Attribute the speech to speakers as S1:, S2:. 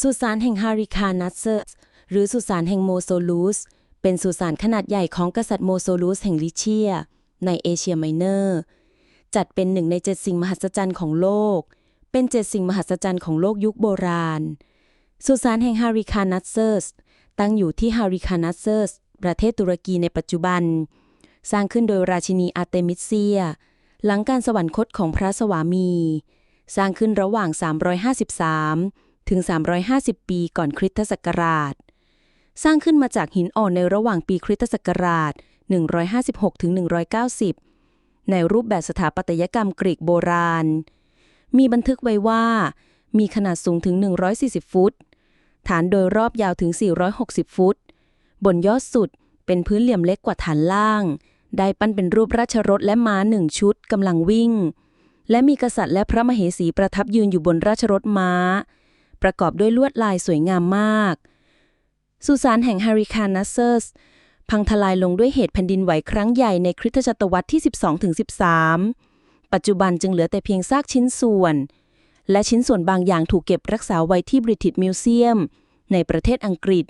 S1: สุสานแห่งฮาริคานัสเซอร์สหรือสุสานแห่งโมโซลูส เป็นสุสานขนาดใหญ่ของกษัตริย์โมโซลูสแห่งลิเชีย ในเอเชียไมเนอร์ จัดเป็นหนึ่งในเจ็ดสิ่งมหัศจรรย์ของโลก เป็นเจ็ดสิ่งมหัศจรรย์ของโลกยุคโบราณ สุสานแห่งฮาริคานัสเซอร์สตั้งอยู่ที่ฮาริคานัสเซอร์สประเทศตุรกีในปัจจุบัน สร้างขึ้นโดยราชินีอาร์เตมิสเซีย หลังการสวรรคตของพระสวามี สร้างขึ้นระหว่าง 353 ถึง 350 ปีก่อนคริสตศักราช สร้างขึ้นมาจากหินอ่อนในระหว่างปีคริสตศักราช 156 ถึง 190 ในรูปแบบสถาปัตยกรรมกรีกโบราณ มีบันทึกไว้ว่า มีขนาดสูงถึง 140 ฟุต ฐานโดยรอบยาวถึง 460 ฟุต บนยอดสุดเป็นพื้นเหลี่ยมเล็กกว่าฐานล่าง ได้ปั้นเป็นรูปราชรถและม้าหนึ่งชุดกำลังวิ่งและมีกษัตริย์และพระมเหสีประทับยืนอยู่บนราชรถม้า ประกอบด้วยลวดลายสวยงามมาก สุสานแห่งฮาริคานัสเซอร์สพังทลายลงด้วยเหตุแผ่นดินไหวครั้งใหญ่ในคริสตศตวรรษที่ 12-13 ปัจจุบันจึงเหลือแต่เพียงซากชิ้นส่วน และชิ้นส่วนบางอย่างถูกเก็บรักษาไว้ที่บริติชมิวเซียม ในประเทศอังกฤษ